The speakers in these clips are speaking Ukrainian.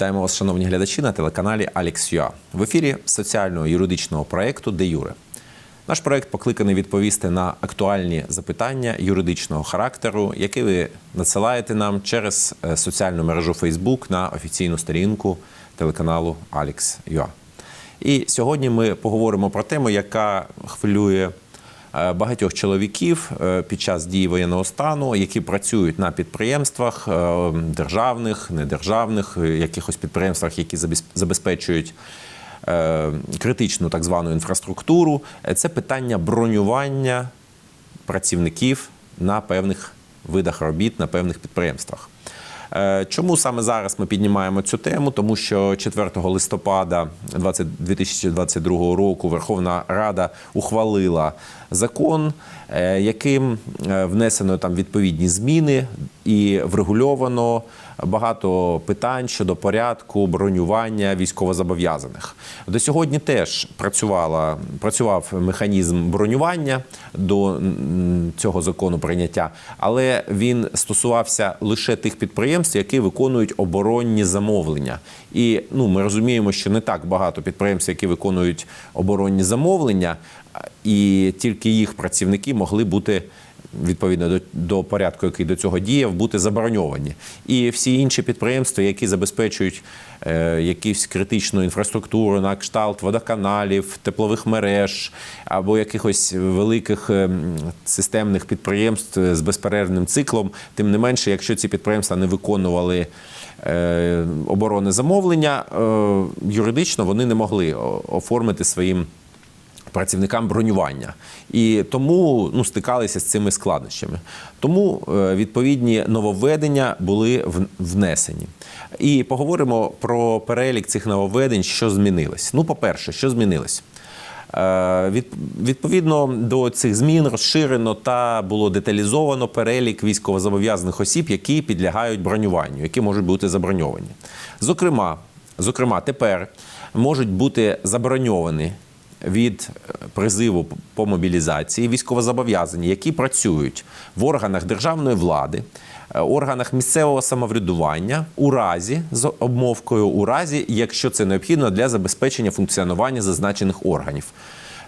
Вітаємо вас, шановні глядачі, на телеканалі Alex.ua. В ефірі соціального юридичного проєкту Де Юре. Наш проєкт покликаний відповісти на актуальні запитання юридичного характеру, які ви надсилаєте нам через е, соціальну мережу Facebook на офіційну сторінку телеканалу Alex.ua. І сьогодні ми поговоримо про тему, яка хвилює багатьох чоловіків е, під час дії воєнного стану, які працюють на підприємствах е, державних, недержавних, е, якихось підприємствах, які забезпечують е, критичну так звану інфраструктуру. Е, Це питання бронювання працівників на певних видах робіт, на певних підприємствах. Е, Чому саме зараз ми піднімаємо цю тему? Тому що 4 листопада 20 2022 року Верховна Рада ухвалила закон, е, яким е, внесено там відповідні зміни і врегульовано багато питань щодо порядку бронювання військовозобов'язаних. До сьогодні теж працювала працював механізм бронювання до цього закону прийняття, але він стосувався лише тих підприємств, які виконують оборонні замовлення. І ну ми розуміємо, що не так багато підприємств, які виконують оборонні замовлення, і тільки їх працівники могли бути відповідно до, до порядку, який до цього діяв, бути забороньовані. І всі інші підприємства, які забезпечують е, якусь критичну інфраструктуру на кшталт водоканалів, теплових мереж або якихось великих е, системних підприємств з безперервним циклом, тим не менше, якщо ці підприємства не виконували е, оборонне замовлення, е, юридично вони не могли оформити своїм працівникам бронювання. І тому ну, стикалися з цими складнощами. Тому е, відповідні нововведення були внесені. І поговоримо про перелік цих нововведень, що змінилось. Ну, по-перше, що змінилось? Е, Відповідно до цих змін розширено та було деталізовано перелік військовозобов'язаних осіб, які підлягають бронюванню, які можуть бути заброньовані. Зокрема, зокрема, тепер можуть бути заброньовані від е, призиву по мобілізації військовозобов'язані, які працюють в органах державної влади, е, органах місцевого самоврядування у разі з обмовкою, у разі, якщо це необхідно для забезпечення функціонування зазначених органів.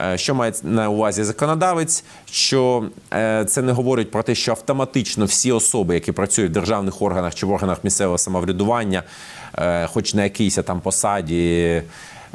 Е, Що має на увазі законодавець? Що це не говорить про те, що автоматично всі особи, які працюють в державних органах чи в органах місцевого самоврядування, хоч на якійсь там посаді,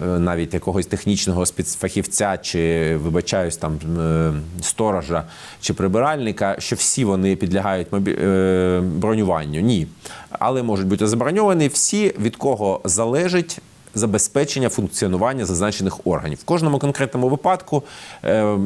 навіть якогось технічного спецфахівця, чи вибачаюсь, там е, сторожа чи прибиральника, що всі вони підлягають е, бронюванню. Ні. Але можуть бути заброньовані всі, від кого залежить забезпечення функціонування зазначених органів. В кожному конкретному випадку, е,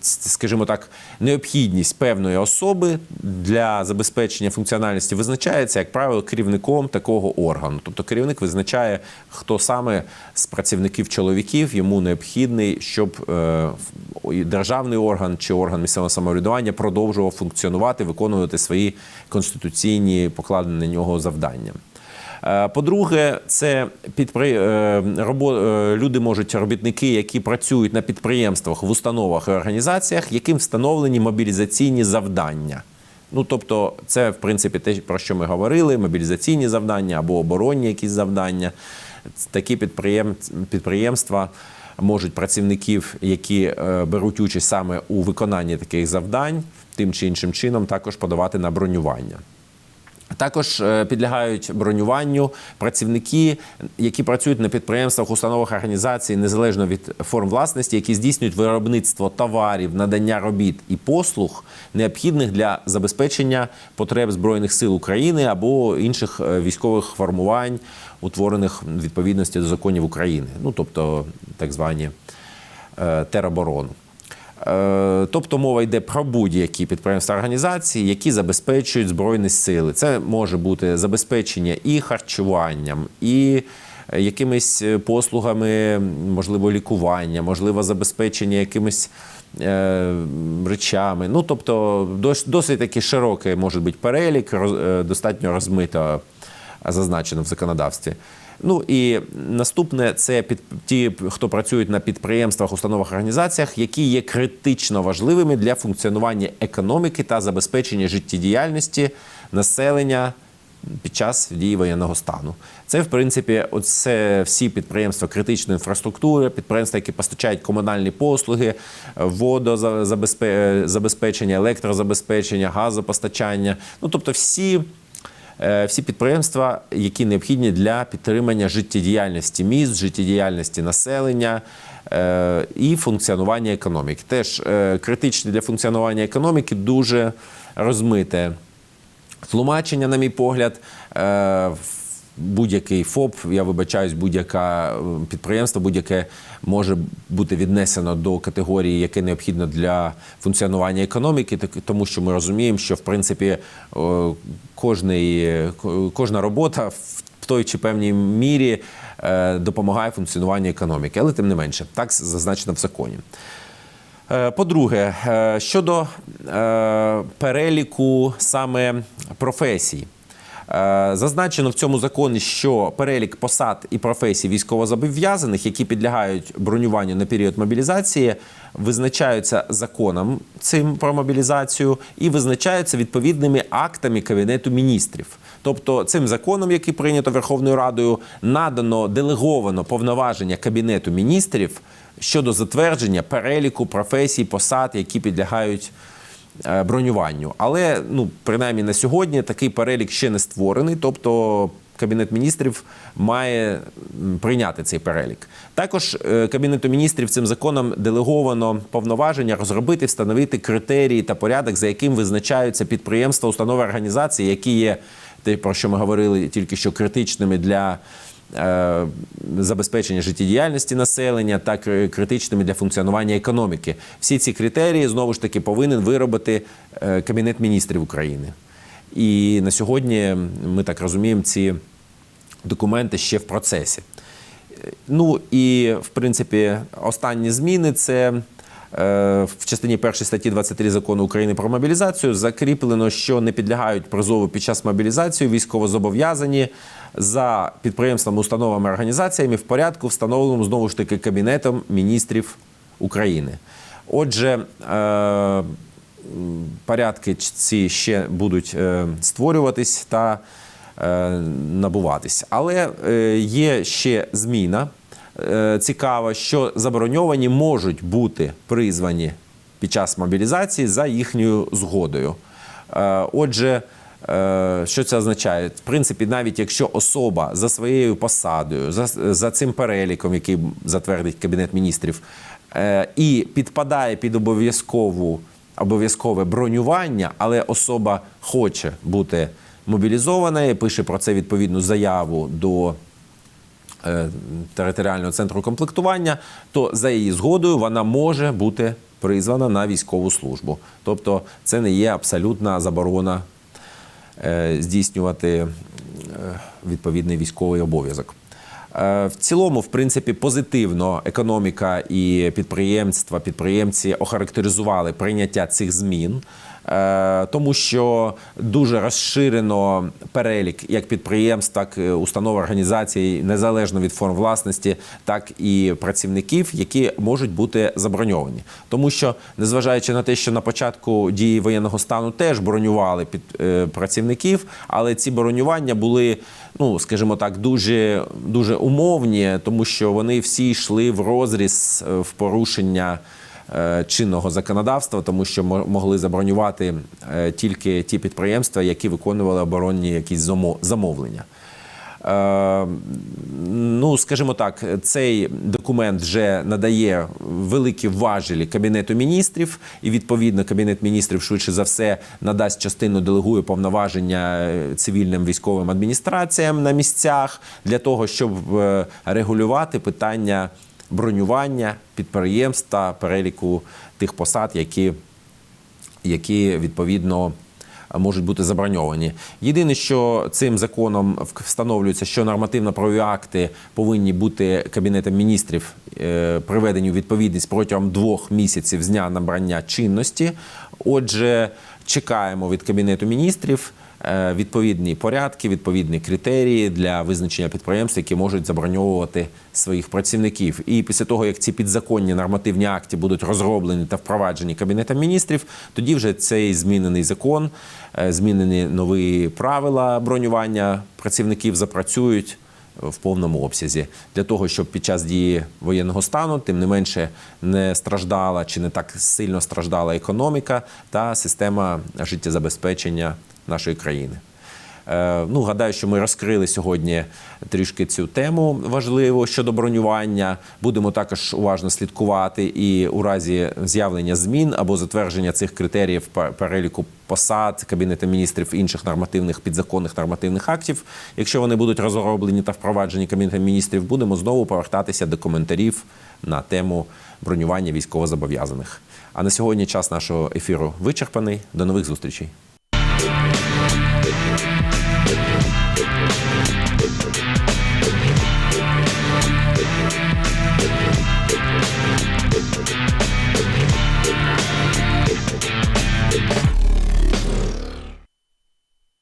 скажімо так, необхідність певної особи для забезпечення функціональності визначається, як правило, керівником такого органу. Тобто керівник визначає, хто саме з працівників чоловіків йому необхідний, щоб е, державний орган чи орган місцевого самоврядування продовжував функціонувати, виконувати свої конституційні покладені на нього завдання. Е, По-друге, це підпри... е, робо... е, люди можуть робітники, які працюють на підприємствах, в установах і організаціях, яким встановлені мобілізаційні завдання. Ну, тобто, це в принципі те, про що ми говорили: мобілізаційні завдання або оборонні якісь завдання. Такі підприєм... підприємства можуть працівників, які беруть участь саме у виконанні таких завдань, тим чи іншим чином також подавати на бронювання. Також е, підлягають бронюванню працівники, які працюють на підприємствах, установах організацій, незалежно від форм власності, які здійснюють виробництво товарів, надання робіт і послуг, необхідних для забезпечення потреб збройних сил України або інших е, військових формувань, утворених відповідності до законів України, ну тобто так звані е, тероборону. Е, Тобто мова йде про будь-які підприємства організації, які забезпечують збройні сили. Це може бути забезпечення і харчуванням, і е, якимись е, послугами, можливо, лікування, можливо, забезпечення якимись речами. Ну, тобто, досить таки широкий може бути перелік, достатньо розмито зазначено в законодавстві. Ну і наступне це під ті, хто працюють на підприємствах, установах, організаціях, які є критично важливими для функціонування економіки та забезпечення життєдіяльності населення під час дії воєнного стану. Це, в принципі, оце всі підприємства критичної інфраструктури, підприємства, які постачають комунальні послуги, водозабезпечення, електрозабезпечення, газопостачання. Ну тобто всі. Е, Всі підприємства, які необхідні для підтримання життєдіяльності міст, життєдіяльності населення е, і функціонування економіки. Теж критичне критичні для функціонування економіки дуже розмите тлумачення, на мій погляд. Е, Будь-який ФОП, я вибачаюсь, будь-яке підприємство, будь-яке може бути віднесено до категорії, яке необхідно для функціонування економіки, тому що ми розуміємо, що в принципі кожний, кожна робота в той чи певній мірі е, допомагає функціонуванню економіки, але тим не менше, так зазначено в законі. Е, По-друге, е, щодо е, переліку саме професій. Е, Зазначено в цьому законі, що перелік посад і професій військовозобов'язаних, які підлягають бронюванню на період мобілізації, визначаються законом цим про мобілізацію і визначаються відповідними актами Кабінету міністрів. Тобто цим законом, який прийнято Верховною Радою, надано делеговано повноваження Кабінету міністрів щодо затвердження переліку професій, посад, які підлягають бронюванню. Але ну, принаймні на сьогодні такий перелік ще не створений. Тобто Кабінет міністрів має прийняти цей перелік. Також е, Кабінету міністрів цим законом делеговано повноваження розробити, встановити критерії та порядок, за яким визначаються підприємства, установи організації, які є те, про що ми говорили тільки що критичними для е, забезпечення життєдіяльності населення та кри- критичними для функціонування економіки. Всі ці критерії знову ж таки повинен виробити е, Кабінет міністрів України. І на сьогодні ми так розуміємо, ці документи ще в процесі. Ну і в принципі останні зміни це. Е, В частині першої статті 23 закону України про мобілізацію закріплено, що не підлягають призову під час мобілізації військовозобов'язані за підприємствами, установами, організаціями в порядку, встановленому знову ж таки Кабінетом міністрів України. Отже, е, порядки ці ще будуть е, створюватись та набуватись. Але є ще зміна е, цікава, що забороньовані можуть бути призвані під час мобілізації за їхньою згодою. Е, Отже, е, що це означає? В принципі, навіть якщо особа за своєю посадою, за, за цим переліком, який затвердить Кабінет міністрів, і підпадає під обов'язкову обов'язкове бронювання, але особа хоче бути мобілізована пише про це відповідну заяву до територіального центру комплектування, то за її згодою вона може бути призвана на військову службу. Тобто це не є абсолютна заборона е, здійснювати е, відповідний військовий обов'язок. Е, В цілому, в принципі, позитивно економіка і підприємства, підприємці охарактеризували прийняття цих змін, е, тому що дуже розширено перелік як підприємств, так і установ організацій, незалежно від форм власності, так і працівників, які можуть бути заброньовані. Тому що, незважаючи на те, що на початку дії воєнного стану теж бронювали під е, працівників, але ці бронювання були, ну скажімо так, дуже, дуже умовні, тому що вони всі йшли в розріз е, в порушення. Е, Чинного законодавства, тому що мо- могли забронювати е, тільки ті підприємства, які виконували оборонні якісь замовлення. Е, Ну, скажімо так, цей документ вже надає великі важелі Кабінету міністрів, і відповідно Кабінет міністрів швидше за все надасть частину делегує повноваження цивільним військовим адміністраціям на місцях для того, щоб регулювати питання бронювання підприємств та переліку тих посад, які які відповідно можуть бути заброньовані. Єдине, що цим законом встановлюється, що нормативно-правові акти повинні бути кабінетом міністрів е, приведені у відповідність протягом двох місяців з дня набрання чинності. Отже, чекаємо від Кабінету міністрів відповідні порядки, відповідні критерії для визначення підприємств, які можуть заброньовувати своїх працівників. І після того, як ці підзаконні нормативні акти будуть розроблені та впроваджені Кабінетом міністрів, тоді вже цей змінений закон, е, змінені нові правила бронювання працівників запрацюють в повному обсязі для того, щоб під час дії воєнного стану, тим не менше, не страждала чи не так сильно страждала економіка та система життєзабезпечення нашої країни. Е, Ну, гадаю, що ми розкрили сьогодні трішки цю тему важливу щодо бронювання. Будемо також уважно слідкувати і у разі з'явлення змін або затвердження цих критеріїв переліку посад Кабінету міністрів інших нормативних підзаконних нормативних актів. Якщо вони будуть розроблені та впроваджені Кабінетом міністрів, будемо знову повертатися до коментарів на тему бронювання військовозобов'язаних. А на сьогодні час нашого ефіру вичерпаний. До нових зустрічей.